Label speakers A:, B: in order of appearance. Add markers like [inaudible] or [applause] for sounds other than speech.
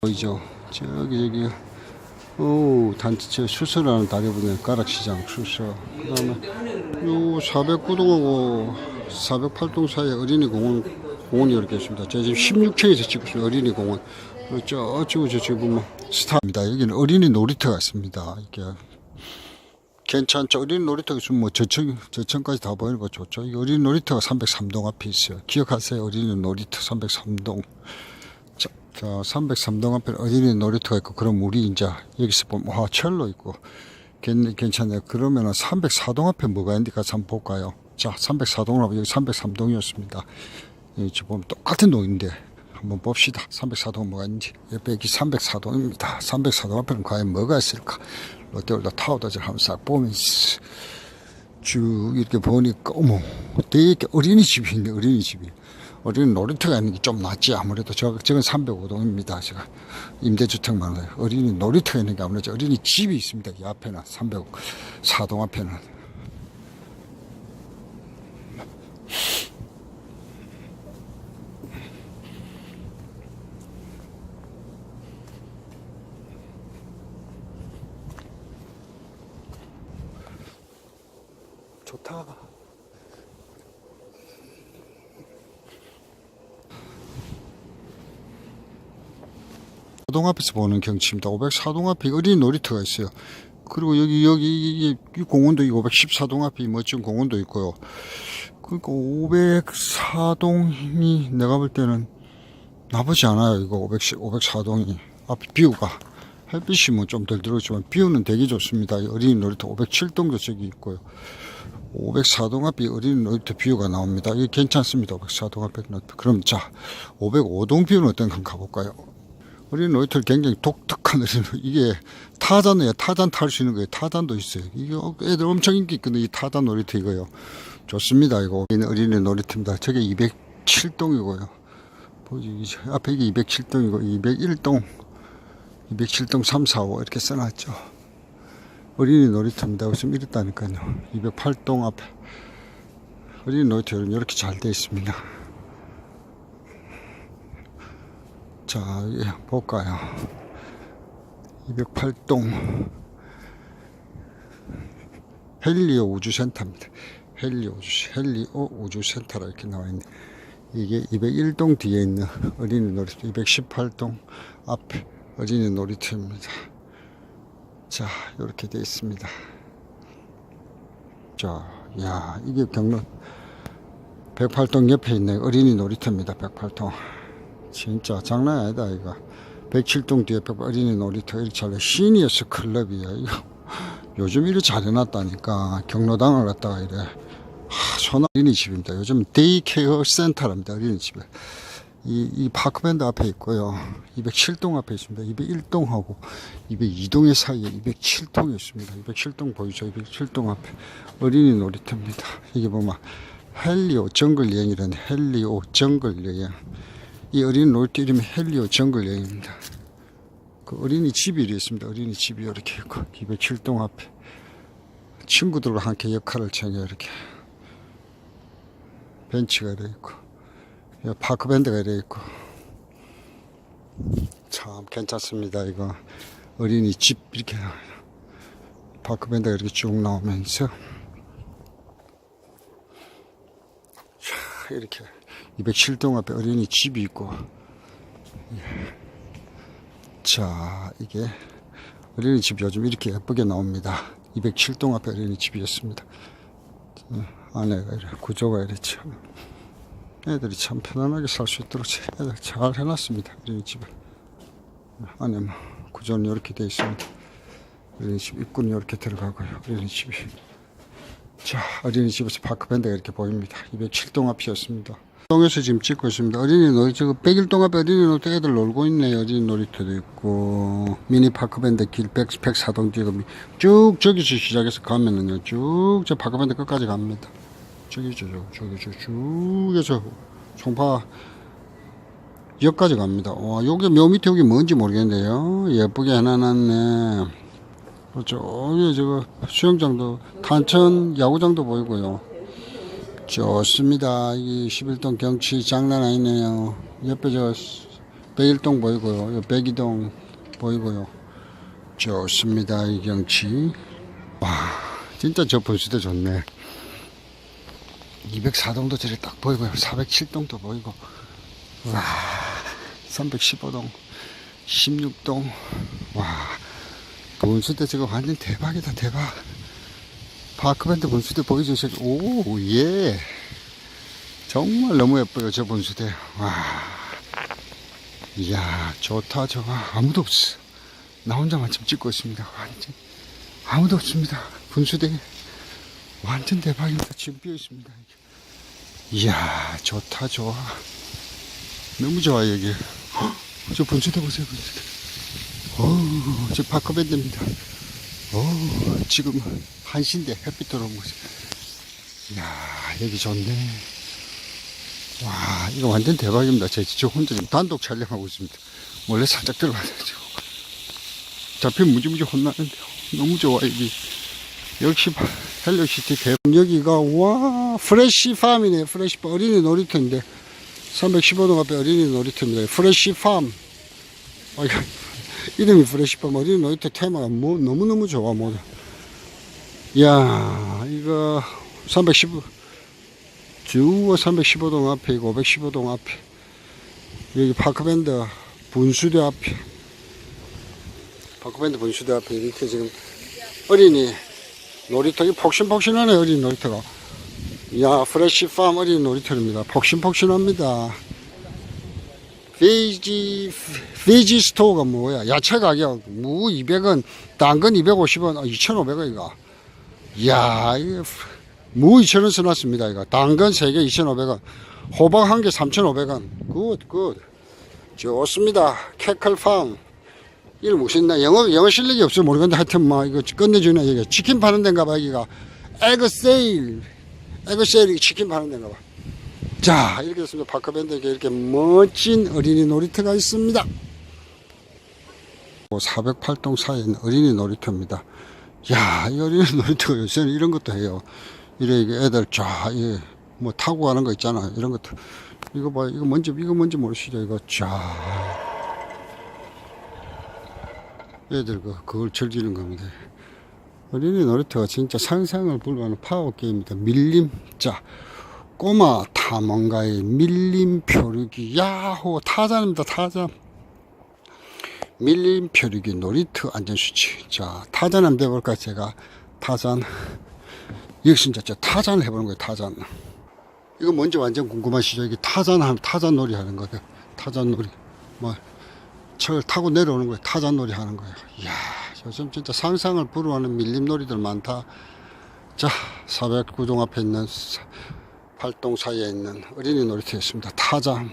A: 보이죠? 저기 저기. 오 단체 수서라는 다리부근 가락시장 수서 그 다음에 요 409동하고 408동 사이에 어린이 공원 공원이 이렇게 있습니다. 제가 지금 16층에서 찍고 있어요 어린이 공원. 저 저거 저 지금 보면 스타입니다. 여기는 어린이 놀이터가 있습니다. 이게 괜찮죠? 어린이 놀이터가 있으면 뭐 저층 저층까지 다 보이는 거 좋죠? 이 어린이 놀이터가 303동 앞에 있어요. 기억하세요? 어린이 놀이터 303동 자, 자 303동 앞에 어린이 놀이터가 있고 그럼 우리 이제 여기서 보면 와 철로 있고 괜, 괜찮네요. 그러면은 304동 앞에 뭐가 있는지 같이 한번 볼까요? 자 304동을 하면 여기 303동이었습니다. 여기 보면 똑같은 동인데 한번 봅시다. 304동 뭐가 있는지. 옆에 여기 304동입니다. 304동 앞에는 과연 뭐가 있을까? 롯데월드 타워다들 한번 싹 보면서 쭉 이렇게 보니까 어머 되게 어린이집이 있네 어린이집이 어린이 놀이터가 있는 게 좀 낫지. 아무래도 저, 저건 305동입니다 제가. 임대주택만 해요 어린이 놀이터가 있는 게 아무래도 어린이 집이 있습니다. 이 앞에는 304동 앞에는. 좋다 사동 앞에서 보는 경치입니다. 504동 앞에 어린이 놀이터가 있어요. 그리고 여기 여기 이, 이 공원도 있고 514동 앞에 이 멋진 공원도 있고요. 그러니까 504동이 내가 볼 때는 나쁘지 않아요. 이거 500, 504동이 앞에 뷰가 햇빛이 뭐 좀 덜 들어오지만 뷰는 되게 좋습니다. 이 어린이 놀이터 507동도 저기 있고요. 504동 앞에 어린이 놀이터 뷰가 나옵니다. 이게 괜찮습니다. 504동 앞에. 그럼 자 505동 뷰는 어떤가 한번 가볼까요? 어린이 놀이터를 굉장히 독특한 [laughs] 이게 타잔이에요. 타잔 탈 수 있는 거예요. 타잔도 있어요. 이게 애들 엄청 인기 있거든요. 이 타잔 놀이터 이거요. 좋습니다. 이거 어린이 놀이터입니다. 저게 207동이고요. 보지 앞에 이게 207동이고 201동, 207동 3, 4, 5 이렇게 써놨죠. 어린이 놀이터입니다. 웃음 이랬다니까요. 208동 앞에 어린이 놀이터는 이렇게 잘 되어 있습니다. 자, 예, 볼까요? 208동 헬리오 우주센터입니다. 헬리오 우주, 헬리오 우주센터라 이렇게 나와 있네. 이게 201동 뒤에 있는 어린이 놀이터, 218동 앞에 어린이 놀이터입니다. 자, 이렇게 되어 있습니다. 자, 야, 이게 경로 108동 옆에 있는 어린이 놀이터입니다. 108동. 진짜 장난 아니다 이거. 107동 뒤에 어린이 놀이터 이렇게 잘 시니어스 클럽이야 이거. [laughs] 요즘 이렇게 잘 해놨다니까. 경로당을 갖다가 이래. 하, 손 어린이집입니다. 요즘 데이케어 센터랍니다 어린이집에. 이, 이 파크밴드 앞에 있고요. 207동 앞에 있습니다. 201동하고 202동의 사이에 207동이 있습니다. 207동 보이죠? 207동 앞에 어린이 놀이터입니다. 이게 보면 헬리오 정글 여행이라는 헬리오 정글 여행 이 어린이 놀이터 이름이 헬리오 정글 여행입니다. 그 어린이 집이 이렇게 있습니다. 어린이 집이 이렇게 있고 207동 앞에 친구들과 함께 역할을 챙겨 이렇게 벤치가 이렇게 있고 여기 파크밴드가 이렇게 있고 참 괜찮습니다. 이거 어린이 집 이렇게 파크밴드가 이렇게 쭉 나오면서 자, 이렇게 207동 앞에 어린이 집이 있고. 예. 자 이게 어린이 집 요즘 이렇게 예쁘게 나옵니다. 207동 앞에 어린이 집이었습니다. 어, 안에가 이래 구조가 참. 애들이 참 편안하게 살 수 있도록 애들 잘 해놨습니다 어린이 집을. 안에 뭐 구조는 이렇게 되어 있습니다. 어린이 집 입구는 이렇게 들어가고요 어린이 집이. 자 어린이 집에서 파크밴드가 이렇게 보입니다. 207동 앞이었습니다 동에서 지금 찍고 있습니다. 어린이 놀이터, 100일동 앞에 어린이 놀이터 애들 놀고 있네요. 어린이 놀이터도 있고, 미니 파크밴드 길 100, 104동 지금 쭉 저기서 시작해서 가면은요, 쭉 저 파크밴드 끝까지 갑니다. 저기, 저, 저, 저기, 저, 쭉 해서 총파 역까지 갑니다. 와, 요게 묘 밑에 여기 뭔지 모르겠는데요. 예쁘게 해놔놨네. 저기 저거 수영장도, 탄천 야구장도 보이고요. 좋습니다. 이 11동 경치 장난 아니네요. 옆에 저 백일동 보이고요. 요 백이동 보이고요. 좋습니다. 이 경치. 와, 진짜 저 분수대 좋네. 204동도 저리 딱 보이고요. 407동도 보이고. 와, 315동, 16동. 와, 분수대 저거 완전 대박이다, 대박. 파크밴드 분수대? 저기? 오, 예. 정말 너무 예뻐요, 저 분수대. 와. 이야, 좋다, 좋아. 아무도 없어. 나 혼자만 지금 찍고 있습니다. 완전. 아무도 없습니다. 분수대. 완전 대박입니다. 지금 비어 있습니다. 이야, 좋다, 좋아. 너무 좋아, 여기. 헉, 저 분수대 보세요, 분수대. 어우, 저 파크밴드입니다. 어우, 지금 한시인데 햇빛 들어오고 있어요. 이야, 여기 좋네. 와, 이거 완전 대박입니다. 제, 저 혼자 지금 단독 촬영하고 있습니다. 원래 살짝 들어가가지고. 잡히면 무지무지 혼나는데 너무 좋아, 여기. 역시 바- 헬로시티 대박. 여기가, 와, 프레쉬 팜이네. 프레쉬 팜. 어린이 놀이터인데. 315동 앞에 어린이 놀이터입니다. 프레쉬 팜. 아, [laughs] 이름이 프레쉬 팜. 어린이 놀이터 테마가 뭐, 너무너무 좋아, 뭐. 이야, 이거, 315, 주어 315동 앞에 있고 515동 앞에 여기 파크밴드 분수대 앞에 파크밴드 분수대 앞에 이렇게 지금 어린이 놀이터가 폭신폭신하네 어린이 놀이터가. 야 프레시팜 어린이 놀이터입니다. 폭신폭신합니다. 베이지 베이지 스토어가 뭐야? 야채 가격 무 200원 당근 250원 아, 2,500원이가 이야 이게 무 2,000원 써놨습니다. 이거. 당근 3개 2,500원. 호박 1개 3,500원. 굿, 굿. 좋습니다. 캐컬팜. 이름 무슨 나 영어, 영어 실력이 없어 모르겠는데 하여튼 뭐 이거 끝내주네. 여기 치킨 파는 데인가 봐, 여기가. 에그 세일. 에그 세일 치킨 파는 데인가 봐. 자, 이렇게 됐습니다. 파크밴드에 이렇게 멋진 어린이 놀이터가 있습니다. 408동 사이에 있는 어린이 놀이터입니다. 야, 이 어린이 [laughs] 놀이터가 요새는 이런 것도 해요. 이래 애들 쫙, 예, 뭐 타고 가는 거 있잖아. 이런 것도. 이거 봐, 이거 뭔지, 이거 뭔지 모르시죠? 이거 쫙. 애들 그, 그걸 즐기는 겁니다. 어린이 놀이터가 진짜 상상을 불허하는 파워 게임입니다. 밀림, 자, 꼬마 탐험가의 밀림 표류기, 야호, 타잔입니다, 타잔. 밀림 표류기 놀이터 안전수치. 자, 타잔 한번 해볼까, 제가. 타잔. 진짜 저 타잔을 해보는 거예요, 타잔. 이거 뭔지 완전 궁금하시죠? 이게 타잔, 타잔 놀이 하는 거예요. 타잔 놀이. 뭐, 철 타고 내려오는 거예요. 타잔 놀이 하는 거예요. 이야, 요즘 진짜 상상을 불허하는 밀림 놀이들 많다. 자, 409동 앞에 있는 사- 팔동 사이에 있는 어린이 놀이터였습니다. 타잔.